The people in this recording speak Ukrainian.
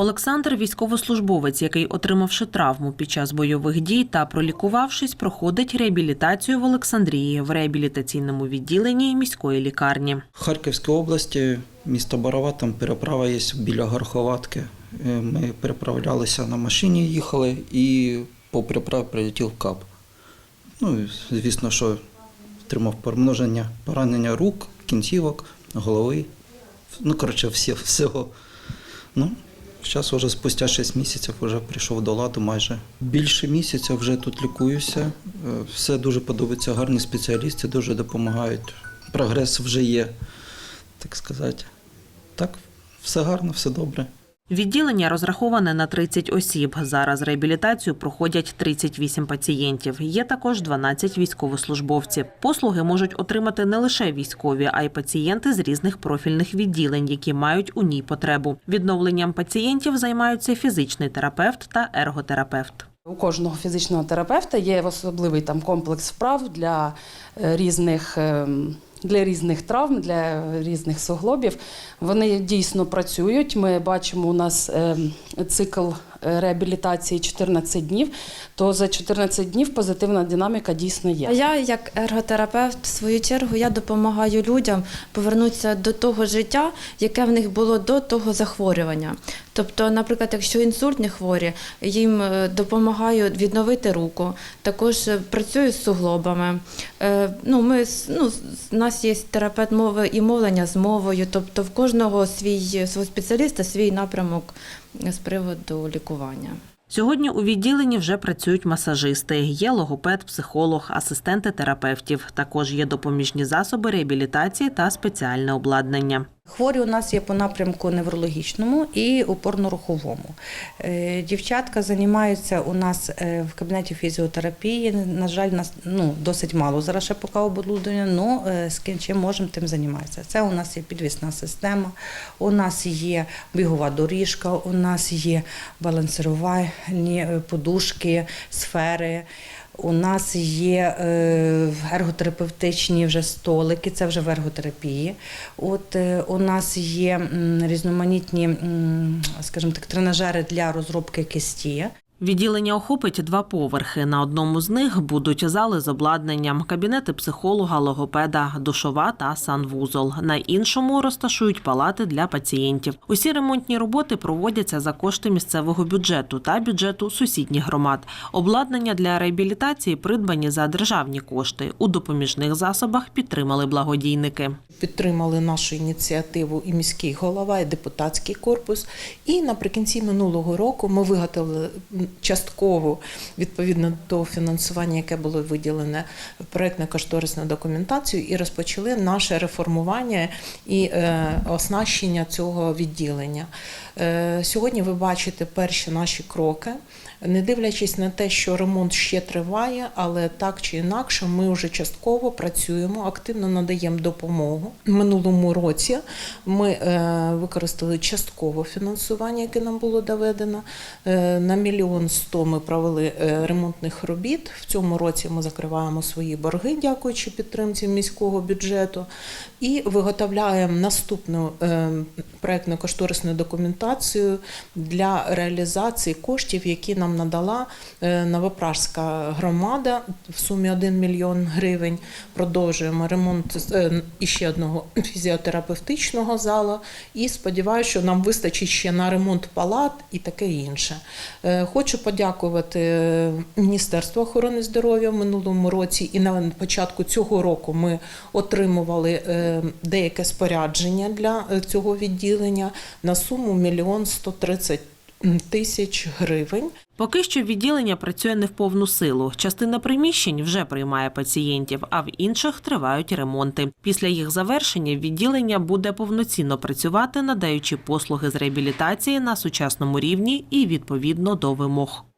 Олександр військовослужбовець, який, отримавши травму під час бойових дій та пролікувавшись, проходить реабілітацію в Олександрії в реабілітаційному відділенні міської лікарні. Харківській області, місто Барова, там переправа є біля Горховатки. Е, Ми переправлялися на машині, їхали і по переправі прилетів кап. Ну, звісно, що отримав помноження поранення рук, кінцівок, голови. Ну, коротше, всі, всього. Ну, зараз вже спустя 6 місяців вже прийшов до ладу майже. Більше місяця вже тут лікуюся. Е, Все дуже подобається, гарні спеціалісти дуже допомагають. Прогрес вже є, так сказати. Так, все гарно, все добре. Відділення розраховане на 30 осіб. Зараз реабілітацію проходять 38 пацієнтів. Є також 12 військовослужбовців. Послуги можуть отримати не лише військові, а й пацієнти з різних профільних відділень, які мають у ній потребу. Відновленням пацієнтів займаються фізичний терапевт та ерготерапевт. У кожного фізичного терапевта є особливий там комплекс вправ для е, різних. Для різних травм, для різних суглобів вони дійсно працюють. Ми бачимо, у нас ем, цикл е, реабілітації 14 днів. То за 14 днів позитивна динаміка дійсно є. Я, як ерготерапевт, в свою чергу, я допомагаю людям повернутися до того життя, яке в них було до того захворювання. Тобто, наприклад, якщо інсультні хворі, їм е, допомагаю відновити руку, також е, працюю з суглобами. Е, Ну, ми, ну, у нас є терапевт мови і мовлення з мовою, тобто в кожного свій свого спеціаліста свій напрямок з приводу лікування. Сьогодні у відділенні вже працюють масажисти. Є логопед, психолог, асистенти терапевтів. Також є допоміжні засоби реабілітації та спеціальне обладнання. Хворі у нас є по напрямку неврологічному і опорно-руховому. Е, Дівчатка займаються у нас е, в кабінеті фізіотерапії. На жаль, нас ну, досить мало зараз ще поки оборудовання, але з ким чим можемо, тим займаємося. Це у нас є підвісна система, у нас є бігова доріжка, у нас є балансирувальні е, подушки, сфери. У нас є е, ерготерапевтичні вже столики, це вже в ерготерапії. От е, у нас є різноманітні, скажімо так, тренажери для розробки кисті. Відділення охопить два поверхи. На одному з них будуть зали з обладнанням, кабінети психолога, логопеда, душова та санвузол. На іншому розташують палати для пацієнтів. Усі ремонтні роботи проводяться за кошти місцевого бюджету та бюджету сусідніх громад. Обладнання для реабілітації придбані за державні кошти. У допоміжних засобах підтримали благодійники. Підтримали нашу ініціативу і міський голова, і депутатський корпус. І наприкінці минулого року ми виготовили частково відповідно до фінансування, яке було виділене проєктно-кошторисну документацію, і розпочали наше реформування і е, оснащення цього відділення. Е, сьогодні ви бачите перші наші кроки. Не дивлячись на те, що ремонт ще триває, але так чи інакше, ми вже частково працюємо, активно надаємо допомогу. В минулому році ми е, використали частково фінансування, яке нам було доведено. На мільйон сто ми провели е, ремонтних робіт. В цьому році ми закриваємо свої борги, дякуючи підтримці міського бюджету, і виготовляємо наступну е, проєктно-кошторисну документацію для реалізації коштів, які нам надала е, Новопражська громада в сумі 1 мільйон гривень. Продовжуємо ремонт іще одного фізіотерапевтичного залу. І сподіваюся, що нам вистачить ще на ремонт палат і таке інше. Е, Хочу подякувати е, Міністерству охорони здоров'я в минулому році. І на початку цього року ми отримували е, деяке спорядження для е, цього відділення на суму мільйон 130 тисяч гривень. Поки що відділення працює не в повну силу. Частина приміщень вже приймає пацієнтів, а в інших тривають ремонти. Після їх завершення відділення буде повноцінно працювати, надаючи послуги з реабілітації на сучасному рівні і відповідно до вимог.